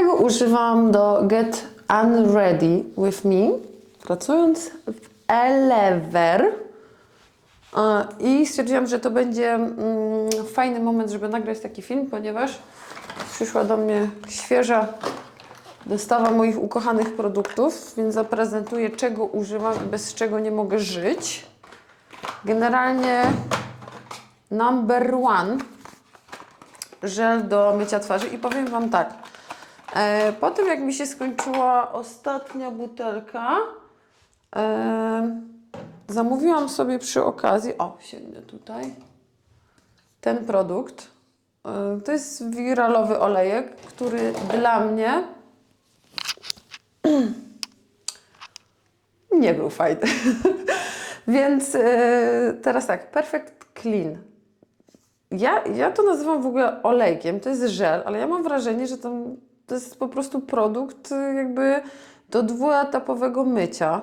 czego używam do Get Unready With Me, pracując w Elever. I stwierdziłam, że to będzie mm, fajny moment, żeby nagrać taki film, ponieważ przyszła do mnie świeża dostawa moich ukochanych produktów, więc zaprezentuję, czego używam i bez czego nie mogę żyć. Generalnie number one żel do mycia twarzy i powiem Wam tak. E, po tym jak mi się skończyła ostatnia butelka, e, zamówiłam sobie przy okazji, o sięgnę tutaj, ten produkt. E, to jest wiralowy olejek, który dla mnie nie był fajny. Więc e, teraz tak, Perfect Clean. Ja, ja to nazywam w ogóle olejkiem, to jest żel, ale ja mam wrażenie, że to, to jest po prostu produkt y, jakby do dwuetapowego mycia.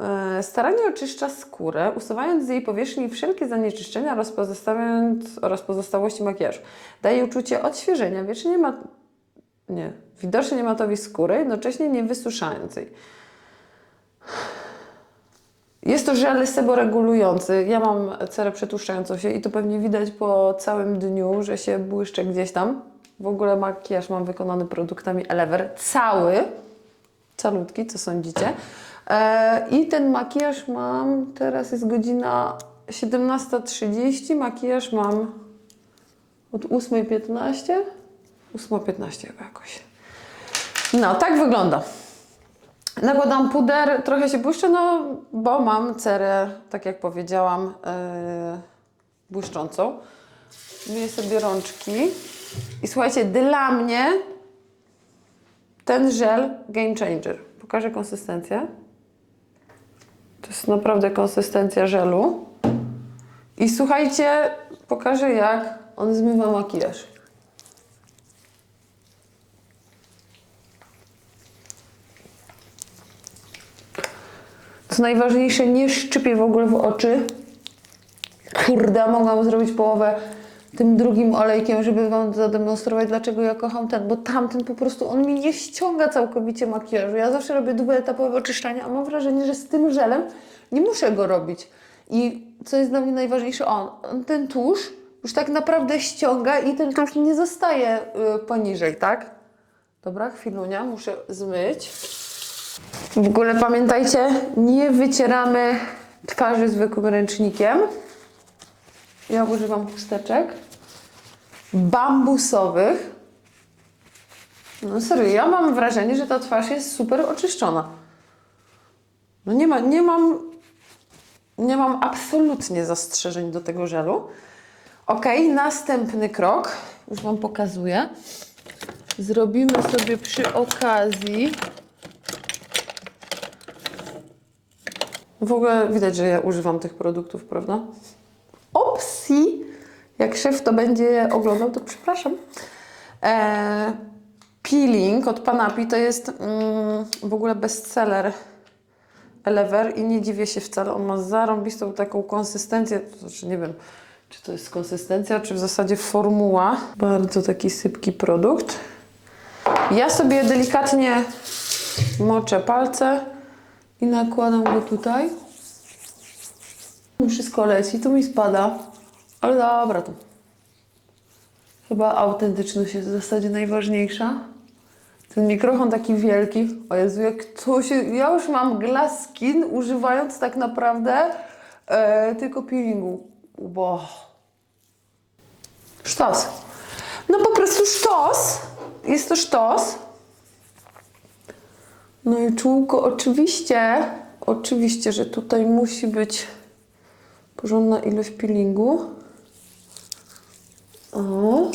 E, Starannie oczyszcza skórę, usuwając z jej powierzchni wszelkie zanieczyszczenia oraz oraz pozostałości makijażu. Daje uczucie odświeżenia, wiecznie nie ma, nie, widocznie niematowi skóry, jednocześnie nie wysuszając jej. Jest to żel seboregulujący. Ja mam cerę przetłuszczającą się i to pewnie widać po całym dniu, że się błyszczę gdzieś tam. W ogóle makijaż mam wykonany produktami Elever. Cały, calutki, co sądzicie. E, I ten makijaż mam, teraz jest godzina 17.30, makijaż mam od 8.15, 8.15 chyba jakoś. No, tak wygląda. Nakładam puder, trochę się błyszczę, no bo mam cerę, tak jak powiedziałam, yy, błyszczącą. Myję sobie rączki. I słuchajcie, dla mnie ten żel game changer. Pokażę konsystencję. To jest naprawdę konsystencja żelu. I słuchajcie, pokażę jak on zmywa makijaż. Co najważniejsze, nie szczypie w ogóle w oczy. Kurde, mogłam zrobić połowę tym drugim olejkiem, żeby Wam zademonstrować, dlaczego ja kocham ten, bo tamten po prostu, on mi nie ściąga całkowicie makijażu. Ja zawsze robię dwuetapowe oczyszczanie, a mam wrażenie, że z tym żelem nie muszę go robić. I co jest dla mnie najważniejsze, on, on ten tusz już tak naprawdę ściąga i ten tusz nie zostaje y, poniżej, tak? Dobra, chwilunia, muszę zmyć. W ogóle pamiętajcie, nie wycieramy twarzy zwykłym ręcznikiem. Ja używam chusteczek bambusowych. No serio, ja mam wrażenie, że ta twarz jest super oczyszczona. No nie, ma, nie mam nie mam absolutnie zastrzeżeń do tego żelu. Ok, następny krok. Już Wam pokazuję. Zrobimy sobie przy okazji W ogóle widać, że ja używam tych produktów, prawda? Opsi! Jak szef to będzie oglądał, to przepraszam. Eee, peeling od Panapi to jest mm, w ogóle bestseller Elever i nie dziwię się wcale. On ma zarąbistą taką konsystencję, to znaczy nie wiem, czy to jest konsystencja, czy w zasadzie formuła. Bardzo taki sypki produkt. Ja sobie delikatnie moczę palce i nakładam go tutaj. Wszystko leci, tu mi spada, ale dobra to. Chyba autentyczność jest w zasadzie najważniejsza. Ten mikrofon taki wielki. O Jezu, jak to się... Ja już mam glass skin używając tak naprawdę e, tylko peelingu. Bo... Sztos. No po prostu sztos. Jest to sztos. No i czółko, oczywiście, oczywiście, że tutaj musi być porządna ilość peelingu. O.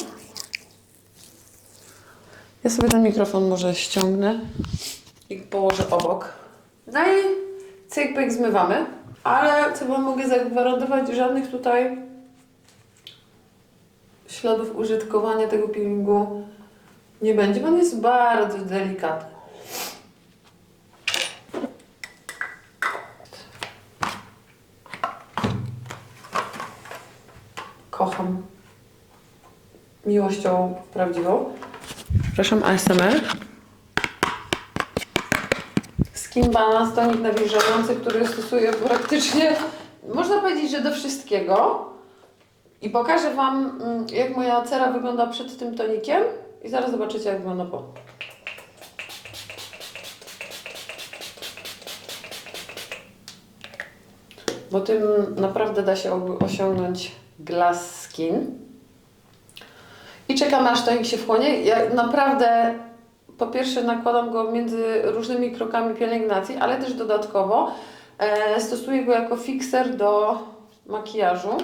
Ja sobie ten mikrofon może ściągnę i położę obok. No i cyk, zmywamy. Ale co Wam mogę zagwarantować, żadnych tutaj śladów użytkowania tego peelingu nie będzie, on jest bardzo delikatny. Kocham miłością prawdziwą. Przepraszam, ASMR. Skin Balance tonik nawilżający, który stosuję praktycznie, można powiedzieć, że do wszystkiego. I pokażę Wam, mm, jak moja cera wygląda przed tym tonikiem i zaraz zobaczycie, jak wygląda po. Bo tym naprawdę da się osiągnąć glass skin. I czekam aż tonik się wchłonie. Ja naprawdę po pierwsze nakładam go między różnymi krokami pielęgnacji, ale też dodatkowo e, stosuję go jako fixer do makijażu.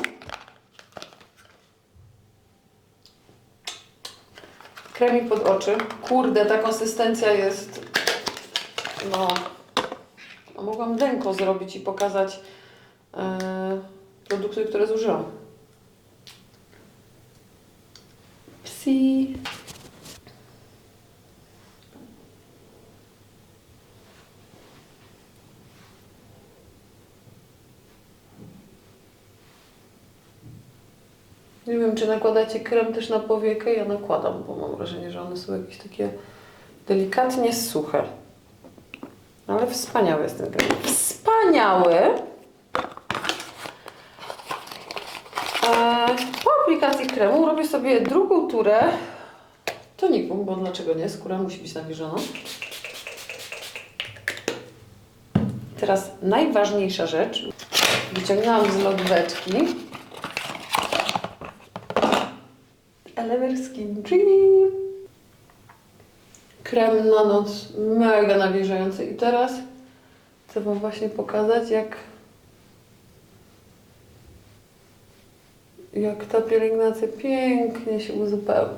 Kremik pod oczy. Kurde, ta konsystencja jest. No. Mogłam denko zrobić i pokazać e, produkty, które zużyłam. Psi. Nie wiem, czy nakładacie krem też na powiekę. Ja nakładam, bo mam wrażenie, że one są jakieś takie delikatnie suche. Ale wspaniały jest ten krem. Wspaniały! Eee, po aplikacji kremu robię sobie drugą turę toniku, bo dlaczego nie? Skóra musi być nawilżona. Teraz najważniejsza rzecz. Wyciągnęłam z lodóweczki Elever Skin Dream. Krem na noc mega nawilżający. I teraz chcę Wam właśnie pokazać, jak jak ta pielęgnacja pięknie się uzupełni.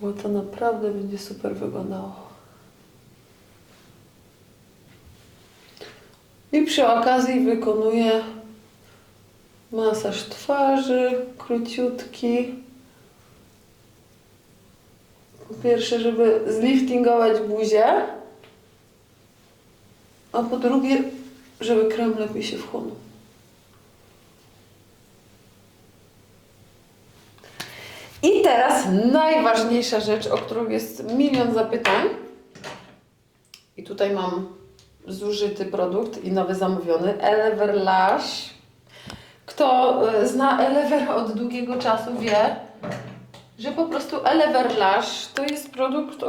Bo to naprawdę będzie super wyglądało. I przy okazji wykonuję masaż twarzy, króciutki. Po pierwsze, żeby zliftingować buzię, a po drugie, żeby krem lepiej się wchłonął. I teraz najważniejsza rzecz, o którą jest milion zapytań. I tutaj mam zużyty produkt i nowy zamówiony. Elever Lash. Kto e, zna Elever od długiego czasu wie, że po prostu Elever Lash to jest produkt,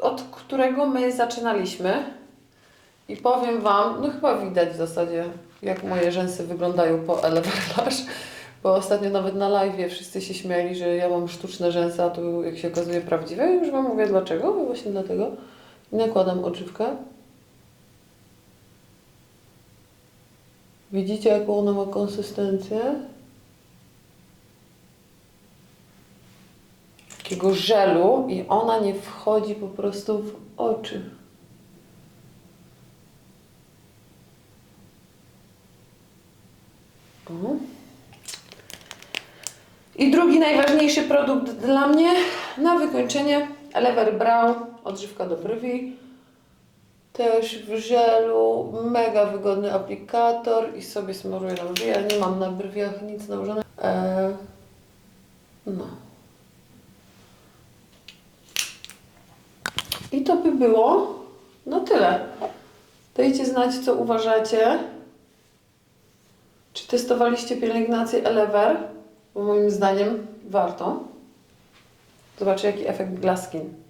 od, którego my zaczynaliśmy. I powiem Wam, no chyba widać w zasadzie, jak moje rzęsy wyglądają po Elever Lash. Bo ostatnio nawet na live wszyscy się śmiali, że ja mam sztuczne rzęsy, a tu jak się okazuje prawdziwe. I już Wam mówię dlaczego, bo właśnie dlatego. I nakładam odżywkę. Widzicie jaką ona ma konsystencję? Takiego żelu i ona nie wchodzi po prostu w oczy. I drugi najważniejszy produkt dla mnie na wykończenie Elever Brow, odżywka do brwi. Też w żelu, mega wygodny aplikator i sobie smaruję na brwi. Ja nie mam na brwiach nic nałożone. Eee, no. I to by było na tyle. Dajcie znać, co uważacie. Czy testowaliście pielęgnację Elever? Bo moim zdaniem warto. Zobaczcie, jaki efekt Glass Skin.